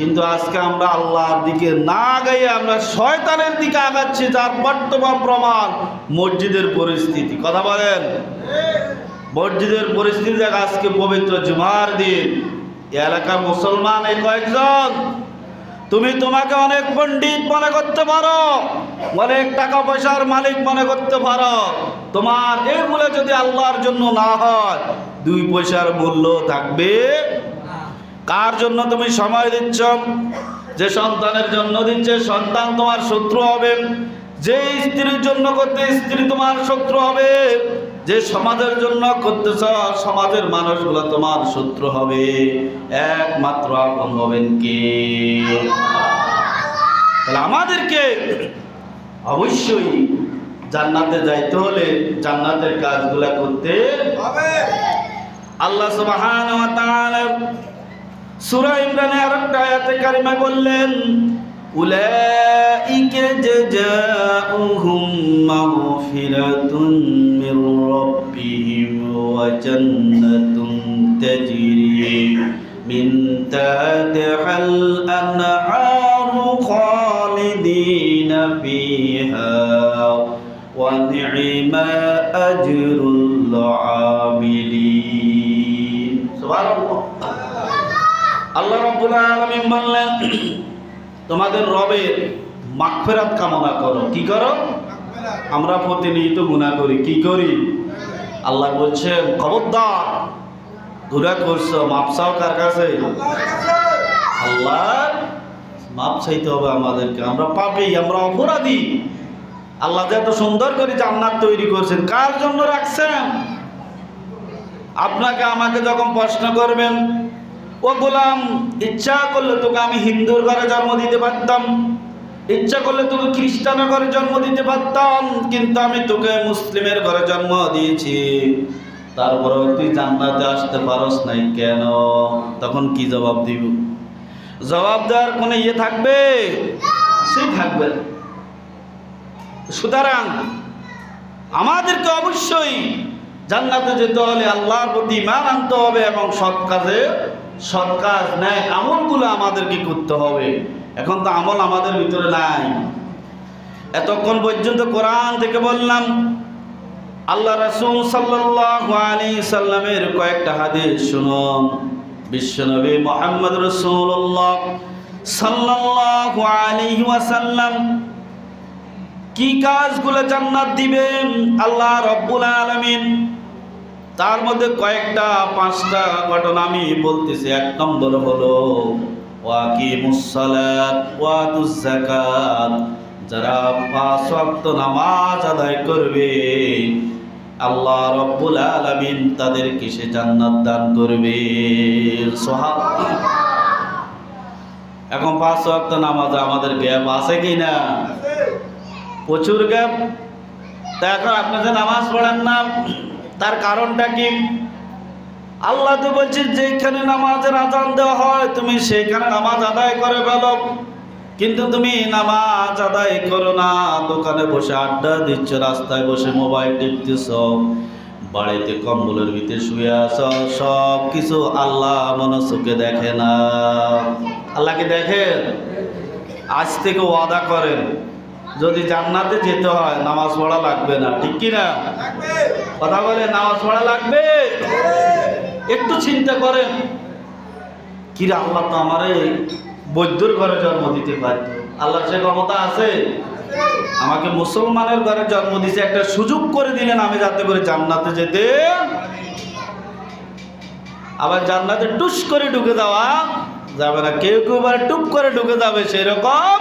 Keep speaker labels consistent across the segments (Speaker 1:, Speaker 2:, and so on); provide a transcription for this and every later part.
Speaker 1: কিন্তু আজকে আমরা আল্লাহর দিকে না গাইয়ে আমরা শয়তানের দিকে আগাচ্ছি, যার বর্তমান প্রমাণ মসজিদের পরিস্থিতি। কথা বলেন? মসজিদের পরিস্থিতি দেখ, আজকে পবিত্র জুমার দিন। এলাকার মুসলমান এই কয়েকজন। তুমি তোমাকে অনেক পণ্ডিত মনে করতে পারো, অনেক টাকা পয়সার মালিক মনে করতে পারো। তোমার এই এগুলো যদি আল্লাহর জন্য না হয়, দুই পয়সার মূল্য থাকবে কার জন্য তুমি সময় দিচ্ছ? যে সন্তানের জন্য দিচ্ছে, সন্তান তোমার শত্রু হবে। যে স্ত্রীর জন্য করতে স্ত্রী তোমার শত্রু হবে, যে সমাজের জন্য করতেছ, সমাজের মানুষগুলো তোমার শত্রু হবে। একমাত্র আপন হবেন কে? তাহলে আমাদেরকে অবশ্যই জান্নাতে যাইতে হলে জান্নাতের কাজগুলা করতে হবে। আল্লাহ সুবহানাহু ওয়া তাআলা সূরা ইমরানে আরেকটা আয়াতে কারিমা বললেন উলাইকা জাযাউহুম মাগফিরাতুন মির রাব্বিহিম ওয়া জান্নাতুন তাজরি মিন তাহতিহাল আনহারু খালিদিনা ফিহা ওয়া আল্লাহ রাব্বুল আলামিন বললেন, তোমাদের রবের মাগফিরাত কামনা করো। কি করো? আমরা প্রতিনিয়ত গুনাহ করি। কি করি? আল্লাহ বলছেন, খবরদার, গুনাহ করছ, মাপ চাও কার কাছে? আল্লাহ, মাপ চাইতে হবে আমাদেরকে। আমরা পাপি, আমরা অপরাধী। আল্লাহ যে এত সুন্দর করে জান্নাত তৈরি করছেন, কার জন্য রাখছেন? আপনাকে আমাকে যখন প্রশ্ন করবেন ও গোলাম, ইচ্ছা করলে তোকে আমি হিন্দুর ঘরে জন্ম দিতে পারতাম। ইচ্ছা করলে তোকে খ্রিস্টানের ঘরে জন্ম দিতে পারতাম, কিন্তু আমি তোকে মুসলিমের ঘরে জন্ম দিয়েছি। তারপরেও তুই জান্নাতে আসতে পারস নাই কেন? তখন কি জবাব দিব? জবাব দেওয়ার কোনো ইয়ে থাকবে? সে থাকবে। সুতরাং আমাদেরকে অবশ্যই জান্নাতে যেতে হলে আল্লাহর প্রতি ইমান আনতে হবে এবং সৎ কাজে সৎ কাজ, ন্যায় আমলগুলো আমাদেরকে করতে হবে। এখন তো আমল আমাদের ভিতরে নাই। এতক্ষণ পর্যন্ত কোরআন থেকে বললাম, আল্লাহ রাসূল আলাইহি সাল্লামের কয়েকটা হাদিস শুনুন। বিশ্বনবী মুহাম্মদ রাসূলুল্লাহ সাল্লাল্লাহু কি কাজগুলো জান্নাত দিবেন? আল্লাহ রব্বুল আলামিন তার মধ্যে কয়েকটা, পাঁচটা ঘটনা আমি বলতেছি। এক নম্বর হলো যারা পাঁচ ওয়াক্ত নামাজ আদায় করবে, আল্লাহ রব্বুল আলামিন তাদের কিসে জান্নাত দান করবে। এখন পাঁচ ওয়াক্ত নামাজ আমাদের গ্যাপ আছে কি না প্রচুর গ্যাপ। তা এখন আপনি যে নামাজ পড়েন না তার কারণটা কি? আল্লাহ তো বলছে যেখানে নামাজের আজান দেওয়া হয়, তুমি সেখানে নামাজ আদায় করে ফেলো। কিন্তু তুমি নামাজ আদায় করো না। দোকানে বসে আড্ডা দিচ্ছ, রাস্তায় বসে মোবাইল টিপতেছ বাড়িতে কম্বলের ভিতরে শুয়ে আছ। সব কিছু আল্লাহ মনসুকে দেখে না। আল্লাহকে দেখেন? আজ থেকে ওয়াদা করেন, যদি জান্নাতে যেতে হয়, নামাজ পড়া লাগবে না। ঠিক কি না কথা বলে নামাজ পড়া লাগবে? একটু চিন্তা করেন। কিরা, আল্লাহ তো আমারে বৈদ্যর ঘরে জন্ম দিতে পারত আল্লাহর সে ক্ষমতা আছে? আমাকে মুসলমানের ঘরে জন্ম দিয়েছে একটা সুযোগ করে দিলেন আমি যাতে করে জান্নাতে যেতে। আবার জান্নাতে টুস করে ঢুকে যাওয়া যাবে না। কেউ কেউ এবার টুপ করে ঢুকে যাবে, সেরকম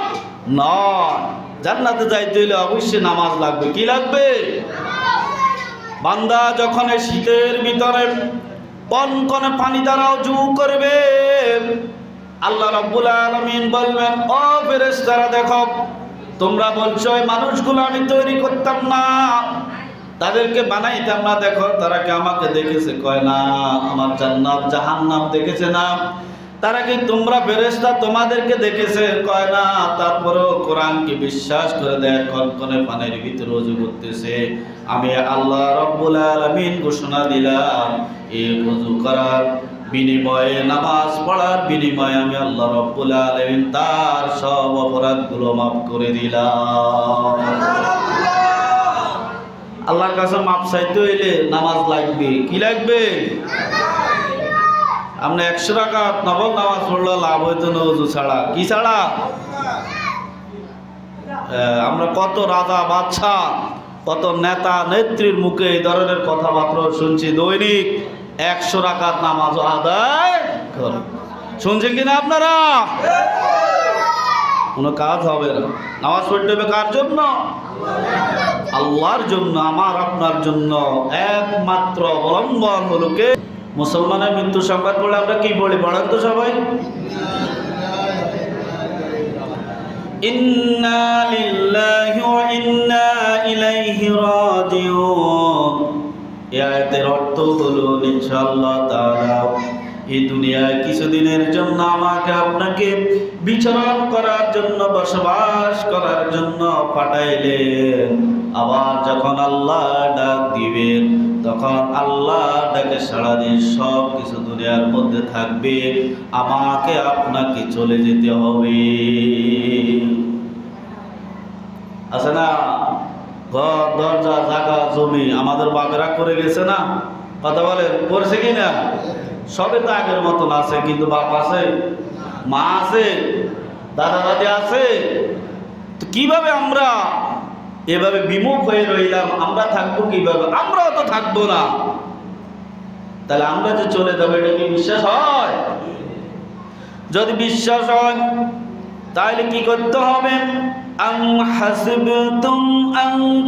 Speaker 1: নয়। জান্নাতে যাইতে হলে অবশ্যই নামাজ লাগবে। কি লাগবে? বান্দা যখন শীতের ভিতরে কনকনে পানি দ্বারাও জু করবে, আল্লাহ রাব্বুল আলামিন বলবেন, ও ফেরেশতারা, দেখো, তোমরা বলছো, এই মানুষগুলো আমি তৈরি করতাম না, তাদেরকে বানাইতাম না, দেখো, তারা কি আমাকে দেখেছে? কয় না, আমার জান্নাত জাহান্নাম দেখেছে না? তারা কি তোমরা ফেরেশতা তোমাদেরকে দেখেছে? কয় না, তারপরেও কোরআনকে বিশ্বাস করে দেয়? কনকনে পানির ভিতরে রজু করতেছে। আমি আল্লাহ রব্বুল আলামিন ঘোষণা দিলাম এই রজু করার বিনিময়ে, নামাজ পড়ার বিনিময়ে আমি আল্লাহ রব্বুল আলামিন তার সব অপরাধগুলো মাফ করে দিলাম। আল্লাহর কাছে মাপ চাইতে হইলে নামাজ লাগবে। কি লাগবে? আমরা একশো টাকা নবম নামাজ পড়লে লাভ হইতো না উজু ছাড়া। কি ছাড়া? আমরা কত রাজা বাদশা কত নেতা, নেত্রীর মুখে এই ধরনের কথাবার্তা শুনছি। দৈনিক একশো রাকাত নামাজ আদায় করে। শুনছেন কিনা আপনারা? কোনো কাজ হবে না। নামাজ পড়তে হবে কার জন্য? আল্লাহর জন্য, আমার আপনার জন্য। একমাত্র অবলম্বন হলো কে মুসলমানের মৃত্যু সংবাদ পড়লে আমরা কি বলি? বলেন তো সবাই। ইন্না লিল্লাহি ইন্না অর্থ হলো, ইনশাআল্লাহ তাআলা এই দুনিয়ায় কিছুদিনের জন্য আমাকে আপনাকে বিচরণ করার জন্য, বসবাস করার জন্য পাঠাইলেন। আবার যখন আল্লাহ ডাক দিবেন, তখন আল্লাহ ডাকে সারা দিন সব কিছু দুনিয়ার মধ্যে থাকবে। আমাকে আপনাকে চলে যেতে হবে। আছে না? ঘর, দরজা, জায়গা, জমি আমাদের বাপেরা করে গেছে না? কথা বলে করছে কি না সবে তো আগের মতন আছে, কিন্তু বাপ আছে, মা আছে, দাদা দাদি আছে। তো কীভাবে আমরা এভাবে বিমুখ হয়ে রইলাম? আমরা থাকব কীভাবে? আমরাও তো থাকব না। তাহলে আমরা যে চলে যাব, এটা কি বিশ্বাস হয়? যদি বিশ্বাস হয়, তাহলে কি করতে হবে? আম হাসিবতুম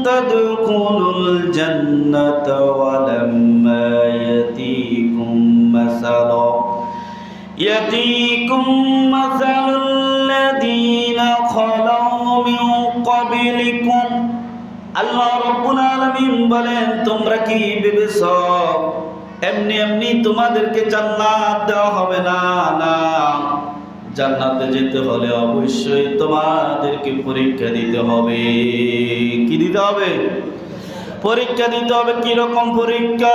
Speaker 1: তাদখুলুল জান্নাতা ওয়া يأتيكم مثل الذين خلوا من قبلكم আল্লাহ রব্বুল আলামিন বলেন তোমরা কি ভেবেছ এমনি এমনি তোমাদেরকে জান্নাত দেওয়া হবে না না জান্নাতে যেতে হলে অবশ্যই তোমাদেরকে পরীক্ষা দিতে হবে কি দিতে হবে পরীক্ষা দিতে হবে কি রকম পরীক্ষা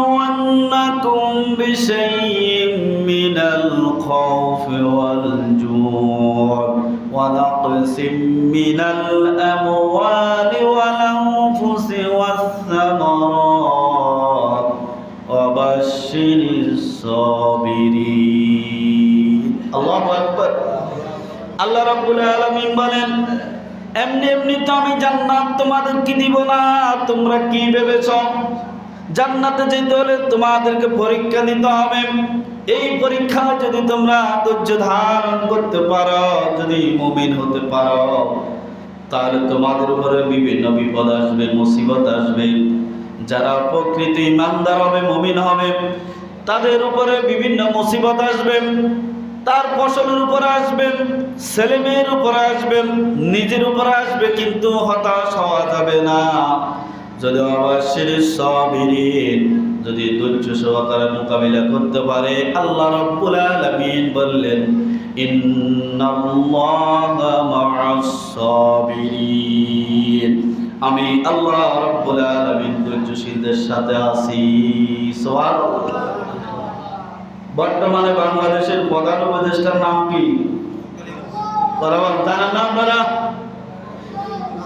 Speaker 1: ولنبلونكم بشيء من الخوف والجوع ونقص من الأموال والأنفس والثمرات وبشر الصابرين الله أكبر আল্লাহ রাব্বুল আলামিন বলেন এমনি এমনি তো আমি জান্নাত তোমাদেরকে দিব না। তোমরা কি ভেবেছ? জান্নাতে যেতে হলে তোমাদেরকে পরীক্ষা দিতে হবে। এই পরীক্ষা যদি তোমরা ধৈর্য ধারণ করতে পারো, যদি মুমিন হতে পারো, তাহলে তোমাদের উপরে বিভিন্ন বিপদ আসবে, মুসিবত আসবে। যারা প্রকৃতি ইমানদার হবে, মুমিন হবে, তাদের উপরে বিভিন্ন মুসিবত আসবে। তার ফসলের উপর আসবেন ছেলে মেয়ের উপরে আসবেন, নিজের উপর আসবে, কিন্তু হতাশ হওয়া যাবে না। যদি অবশ্যই সাবিরিন যদি ধৈর্য সহকারে মোকাবিলা করতে পারে, আল্লাহ রাব্বুল আলামিন বললেন আমি আল্লাহ রাব্বুল আলামিন ধৈর্যশীলদের সাথে আছি। সুবহানাল্লাহ। বর্তমানে বাংলাদেশের প্রধান উপদেষ্টার নাম কি?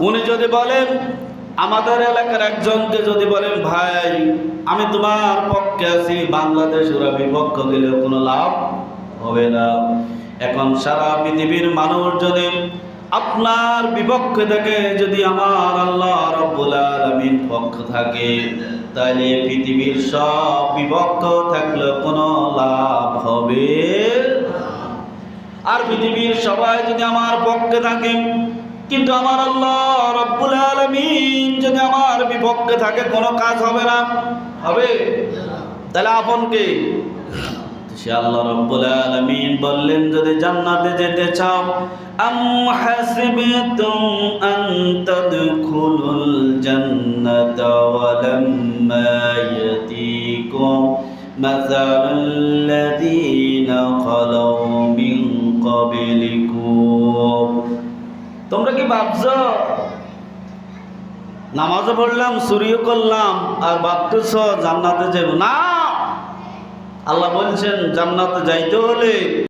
Speaker 1: উনি যদি বলেন, আমাদের এলাকার একজনকে যদি বলেন, ভাই, আমি তোমার পক্ষে আছি, বাংলাদেশ ওরা বিপক্ষ দিলে কোনো লাভ হবে না। এখন সারা পৃথিবীর মানুষজনে আপনার বিপক্ষে থাকে, যদি আমার আল্লাহ রব্বুল আলামিন পক্ষ থাকে তাহলে পৃথিবীর সব বিভক্ত থাকলে কোনো লাভ হবে? আর পৃথিবীর সবাই যদি আমার পক্ষে থাকে, কিন্তু আমার আল্লাহ রব্বুল আলমিন যদি আমার বিপক্ষে থাকে, কোনো কাজ হবে না? হবে? তাহলে আপনকে সে আল্লাহ রব্বুল আলামিন বললেন যদি জান্নাতে যেতে চাও আম হাসিবতুম আন তাদখুলুল জান্নাতা ওয়া লাম্মা ইয়াতিকুম مثل الذين خلوا من قبلكم তোমরা কি ভাবছো নামাজও পড়লাম সুরিও করলাম আর ভাবতেছ জান্নাতে যাব না আল্লাহ বলছেন জান্নাতে যাইতে হলে